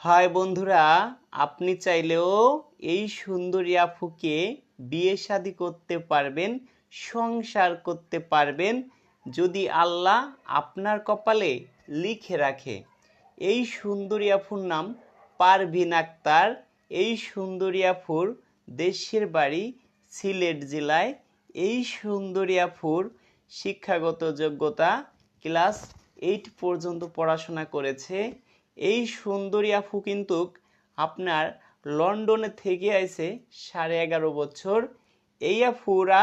হয় বন্ধুরা, আপনি চাইলেও এই সুন্দরী আফুকে বিয়ে শাদী করতে পারবেন, সংসার করতে পারবেন, যদি আল্লাহ আপনার কপালে লিখে রাখে। এই সুন্দরী আফুর নাম পারভিন আক্তার। এই সুন্দরী আফুর দেশের বাড়ি সিলেট জেলায়। এই সুন্দরী আফুর শিক্ষাগত যোগ্যতা ক্লাস এইট পর্যন্ত পড়াশোনা করেছে। এই সুন্দরী আফু কিন্তু আপনার লন্ডনে থেকে আইছে সাড়ে এগারো বছর। এই আফুরা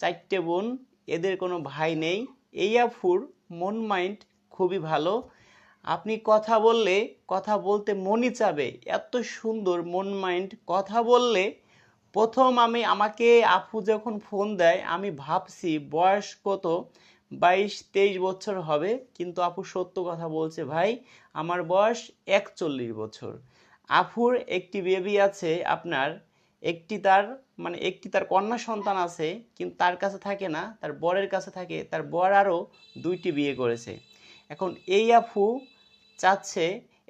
চারটে বোন, এদের কোনো ভাই নেই। এই আফুর মন মাইন্ড খুবই ভালো। আপনি কথা বললে, কথা বলতে মনই চাবে। এত সুন্দর মন মাইন্ড, কথা বললে প্রথম আমি, আমাকে আপু যখন ফোন দেয়, আমি ভাবছি বয়স কত বাইশ তেইশ বছর হবে, কিন্তু আপু সত্য কথা বলছে, ভাই, আমার বয়স একচল্লিশ বছর। আফুর একটি বেবি আছে আপনার, একটি তার মানে একটি তার কন্যা সন্তান আছে, কিন্তু তার কাছে থাকে না, তার বরের কাছে থাকে, তার বর আরও দুইটি বিয়ে করেছে। এখন এই আফু চাচ্ছে,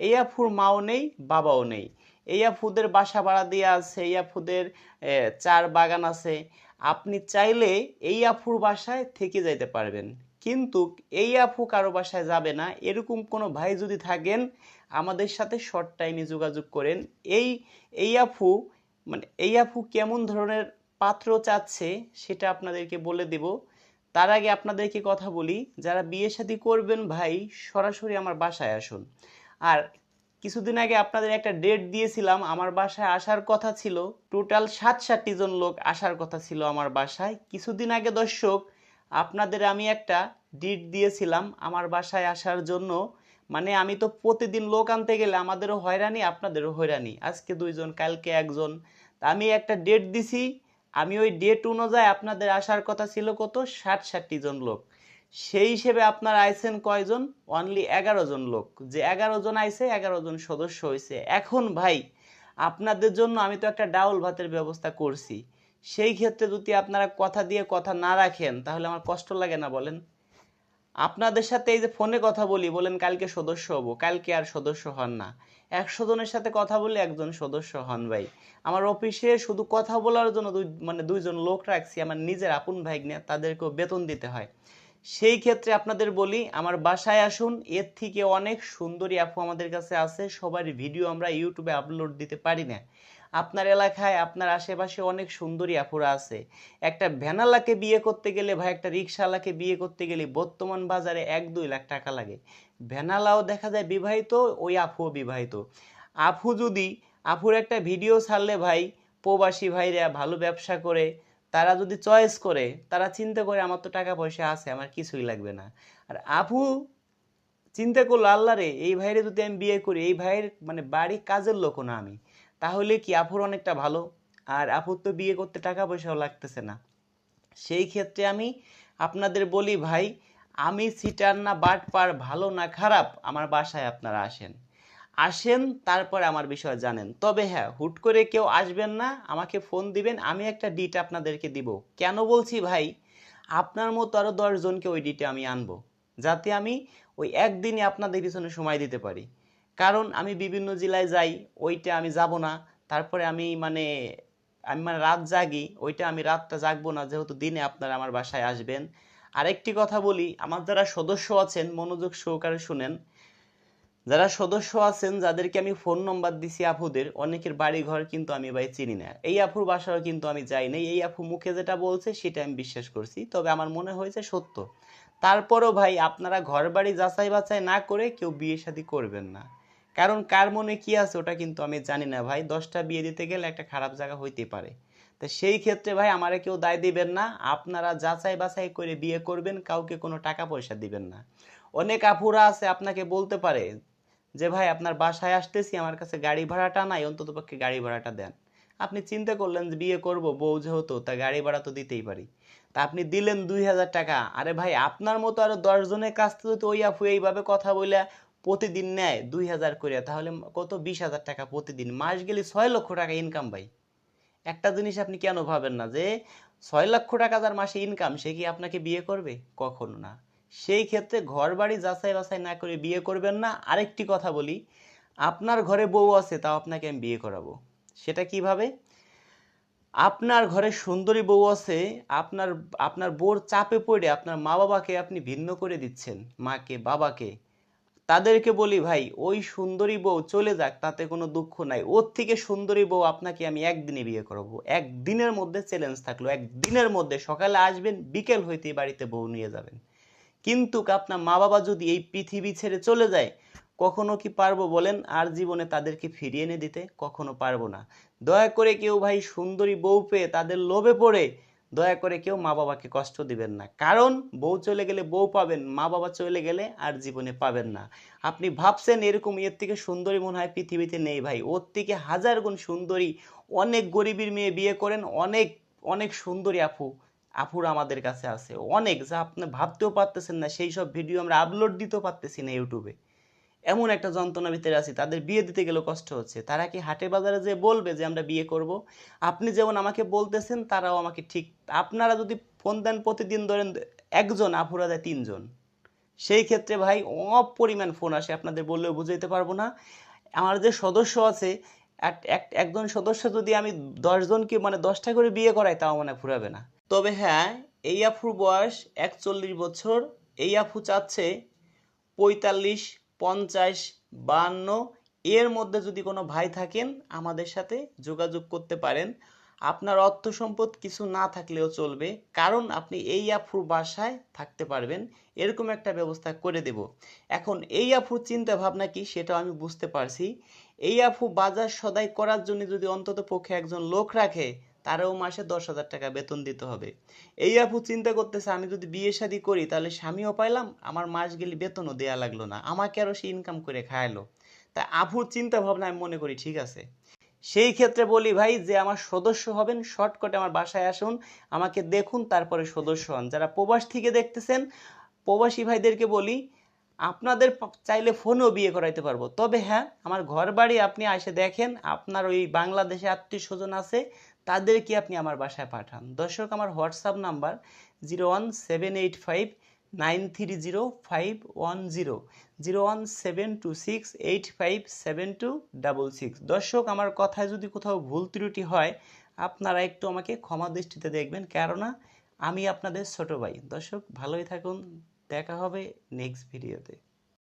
এই আফুর মাও নেই, বাবাও নেই। এই আফুদের বাসা ভাড়া দিয়ে আছে, এই আফুদের চার বাগান আছে আপনি চাইলে এই আফুর বাসায় থেকে যাইতে পারবেন। কিন্তু এই আফু কারও বাসায় যাবে না। এরকম কোনো ভাই যদি থাকেন, আমাদের সাথে শর্ট টাইমে যোগাযোগ করেন। এই এই আফু মানে এই আফু কেমন ধরনের পাত্র চাচ্ছে সেটা আপনাদেরকে বলে দেব। তার আগে আপনাদেরকে কথা বলি, যারা বিয়ে শাদী করবেন ভাই, সরাসরি আমার বাসায় আসুন। আর কিছুদিন আগে আপনাদের একটা ডেট দিয়েছিলাম, আমার বাসায় আসার কথা ছিল। টোটাল সাত ষাটটি জন লোক আসার কথা ছিল আমার বাসায়। কিছুদিন আগে দর্শক, আপনাদের আমি একটা ডিট দিয়েছিলাম আমার বাসায় আসার জন্য। মানে আমি তো প্রতিদিন লোক আনতে গেলে আমাদেরও হয়রানি, আপনাদেরও হয়রানি। আজকে দুইজন, কালকে একজন। তা আমি একটা ডেট দিছি। আমি ওই ডেট অনুযায়ী আপনাদের আসার কথা ছিল কত? ষাট ষাটটি জন লোক। সেই হিসেবে আপনার আইছেন কয়জন? অনলি এগারো জন লোক। যে এগারো জন আইছে, এগারো জন সদস্য হয়েছে এখন ভাই, আপনাদের জন্য আমি তো একটা ডাউল ভাতের ব্যবস্থা করছি। সেই ক্ষেত্রে যদি আপনারা কথা দিয়ে কথা না রাখেন, তাহলে আমার কষ্ট লাগে না, বলেন। আপনাদের সাথে এই যে ফোনে কথা বলি, বলেন কালকে সদস্য হব, কালকে আর সদস্য হন না। একশো জনের সাথে কথা বলে একজন সদস্য হন ভাই। আমার অফিসে শুধু কথা বলার জন্য দুই মানে দুইজন লোক রাখছি, আমার নিজের আপন ভাই তাদেরকেও বেতন দিতে হয়। সেই ক্ষেত্রে আপনাদের বলি, আমার বাসায় আসুন, এর থেকে অনেক সুন্দরী আপু আমাদের কাছে আছে সবার ভিডিও আমরা ইউটিউবে আপলোড দিতে পারি না। আপনার এলাকায়, আপনার আশেপাশে অনেক সুন্দরী আপুরা আছে। একটা ভ্যানালাকে বিয়ে করতে গেলে ভাই একটা রিক্সাওয়ালাকে বিয়ে করতে গেলে বর্তমান বাজারে এক দুই লাখ টাকা লাগে। ভ্যানালাও দেখা যায় বিবাহিত, ওই আফুও বিবাহিত। আফু যদি আফুর একটা ভিডিও ছাড়লে ভাই, প্রবাসী ভাইরা ভালো ব্যবসা করে তারা যদি চয়েস করে, তারা চিন্তা করে আমার তো টাকা পয়সা আছে, আমার কিছুই লাগবে না। আর আফু চিন্তা করল, আল্লাহ রে, এই ভাইরে যদি আমি বিয়ে করি, এই ভাইয়ের মানে বাড়ি কাজের লোকও না আমি। তাহলে কি আফুর অনেকটা ভালো? আর আপুর তো বিয়ে করতে টাকা পয়সাও লাগতেছে না। সেই ক্ষেত্রে আমি আপনাদের বলি, ভাই, আমি সিটার না বাট পার ভালো না খারাপ, আমার বাসায় আপনারা আসেন। আসেন, তারপরে আমার বিষয় জানেন। তবে হ্যাঁ হুট করে কেউ আসবেন না, আমাকে ফোন দিবেন, আমি একটা ডিট আপনাদেরকে দিব। কেন বলছি ভাই? আপনার মতো আরও দশজনকে ওই ডিটে আমি আনব, যাতে আমি ওই একদিনই আপনাদের পিছনে সময় দিতে পারি। কারণ আমি বিভিন্ন জেলায় যাই, ওইটা আমি যাব না। তারপরে আমি মানে আমি মানে রাত জাগি, ওইটা আমি রাতটা জাগবো না, যেহেতু দিনে আপনারা আমার বাসায় আসবেন। আরেকটি কথা বলি, আমার যারা সদস্য আছেন, মনোযোগ সহকারে শুনেন যারা সদস্য আছেন, যাদেরকে আমি ফোন নম্বর দিছি আপুদের, অনেকের বাড়ি ঘর কিন্তু আমি ভাই চিনি না। এই আপুর বাসাও কিন্তু আমি যাই নাই। এই আপু মুখে যেটা বলছে, সেটা আমি বিশ্বাস করছি। তবে আমার মনে হয়েছে সত্য। তারপরও ভাই, আপনারা ঘর বাড়ি যাচাই বাছাই না করে কেউ বিয়ে শাদী করবেন না। কারণ কার মনে কি আছে, ওটা কিন্তু আমি জানি না ভাই। দশটা বিয়ে দিতে গেলে একটা খারাপ জায়গা হইতে পারে। তো সেই ক্ষেত্রে ভাই, আমারে কেউ দায় দিবেন না। আপনারা যাচাই বাছাই করে বিয়ে করবেন, কাউকে কোনো টাকা পয়সা দিবেন না। অনেক আপুরা আছে, আপনাকে বলতে পারে যে, ভাই, আপনার বাসায় আসতেছি, আমার কাছে গাড়ি ভাড়াটা নাই, অন্তত পক্ষে গাড়ি ভাড়াটা দেন। আপনি চিন্তা করলেন যে, বিয়ে করব, বউ যেহেতু, তা গাড়ি ভাড়া তো দিতেই পারি। তা আপনি দিলেন দুই হাজার টাকা। আরে ভাই, আপনার মতো আরও দশ জনের কাছ থেকে যদি ওই আপু এইভাবে কথা বলে প্রতিদিন নেয় দুই হাজার করে তাহলে কত? বিশ হাজার টাকা প্রতিদিন। মাস গেলে ছয় লক্ষ টাকা ইনকাম ভাই। একটা জিনিস আপনি কেন ভাবেন না যে, ছয় লক্ষ টাকা যার মাসে ইনকাম সে কি আপনাকে বিয়ে করবে? কখনো না। সেই ক্ষেত্রে ঘর বাড়ি যাচাই বাছাই না করে বিয়ে করবেন না। আরেকটি কথা বলি, আপনার ঘরে বউ আছে, তাও আপনাকে আমি বিয়ে করাবো। সেটা কীভাবে? আপনার ঘরে সুন্দরী বউ আছে, আপনার আপনার বউর চাপে পড়ে আপনার মা বাবাকে আপনি ভিন্ন করে দিচ্ছেন, মাকে, বাবাকে। তাদেরকে বলি, ভাই, ওই সুন্দরী বউ চলে যাক, তাতে কোনো দুঃখ নাই। ওর থেকে সুন্দরী বউ আপনাকে আমি একদিনে বিয়ে করব। একদিনের মধ্যে চ্যালেঞ্জ থাকল। একদিনের মধ্যে সকালে আসবেন, বিকেল হইতেই বাড়িতে বউ নিয়ে যাবেন। কিন্তু আপনার মা বাবা যদি এই পৃথিবী ছেড়ে চলে যায়, কখনো কি পারব বলেন? আর জীবনে তাদেরকে ফিরিয়ে এনে দিতে কখনো পারব না। দয়া করে কেউ ভাই সুন্দরী বউ পেয়ে তাদের লোভে পড়ে, দয়া করে কেউ মা বাবাকে কষ্ট দিবেন না। কারণ বউ চলে গেলে বউ পাবেন মা বাবা চলে গেলে আর জীবনে পাবেন না। আপনি ভাবছেন এরকম এর থেকে সুন্দরী মনে হয় পৃথিবীতে নেই ভাই। ওর থেকে হাজার গুণ সুন্দরী অনেক গরিবের মেয়ে বিয়ে করেন, অনেক অনেক সুন্দরী আপু। আপুর আমাদের কাছে আছে। অনেক যা আপনি ভাবতেও পারতেছেন না, সেই সব ভিডিও আমরা আপলোড দিতেও পারতেছি না ইউটিউবে এমন একটা যন্ত্রণা ভিতরে আছি, তাদের বিয়ে দিতে গেলেও কষ্ট হচ্ছে। তারা কি হাটে বাজারে যে বলবে যে আমরা বিয়ে করব? আপনি যেমন আমাকে বলতেছেন, তারাও আমাকে ঠিক, আপনারা যদি ফোন দেন প্রতিদিন ধরেন একজন, আপুরা দেয় তিনজন। সেই ক্ষেত্রে ভাই অপরিমাণ ফোন আসে, আপনাদের বললেও বুঝাইতে পারব না। আমার যে সদস্য আছে, এক- এক- একজন সদস্য যদি আমি দশজনকে মানে দশটা করে বিয়ে করাই, তাও মানে ফুরাবে না। তবে হ্যাঁ এই আফুর বয়স একচল্লিশ বছর। এই আফু চাচ্ছে পঁয়তাল্লিশ, পঞ্চাশ বান্ন এর মধ্যে যদি কোনো ভাই থাকেন, আমাদের সাথে যোগাযোগ করতে পারেন। আপনার অর্থ সম্পদ কিছু না থাকলেও চলবে, কারণ আপনি এই আফুর বাসায় থাকতে পারবেন। এরকম একটা ব্যবস্থা করে দেব। এখন এই আফুর চিন্তা ভাবনা কি সেটাও আমি বুঝতে পারছি। এই আফু বাজার সদাই করার জন্য যদি অন্তত পক্ষে একজন লোক রাখে তারও মাসে দশ হাজার টাকা বেতন দিতে হবে। এই আপু চিন্তা করতেছে, আমি যদি বিয়ে শাদী করি, তাহলে স্বামীও পাইলাম, আমার মাস গেলে বেতনও দেয়া লাগল না, আমাকে আরও সে ইনকাম করে খায়ালো তা আপুর চিন্তা ভাবনা আমি মনে করি, ঠিক আছে। সেই ক্ষেত্রে বলি, ভাই, যে আমার সদস্য হবেন, শর্টকাটে আমার বাসায় আসুন, আমাকে দেখুন, তারপরে সদস্য হন। যারা প্রবাস থেকে দেখতেছেন, প্রবাসী ভাইদেরকে বলি, আপনাদের চাইলে ফোনেও বিয়ে করাইতে পারব। তবে হ্যাঁ আমার ঘর বাড়ি আপনি এসে দেখেন, আপনার ওই বাংলাদেশে আত্মীয় স্বজন আছে তাদেরকে আপনি আমার বাসায় পাঠান। দর্শক, আমার WhatsApp number zero one seven eight five nine three zero five one zero zero one seven two six eight five seven two double six. দর্শক, আমার কথায় যদি কোথাও ভুল ত্রুটি হয়, আপনারা একটু আমাকে ক্ষমা দৃষ্টিতে দেখবেন, কেননা আমি আপনাদের ছোট ভাই। দর্শক, ভালোই থাকুন, দেখা হবে নেক্সট ভিডিওতে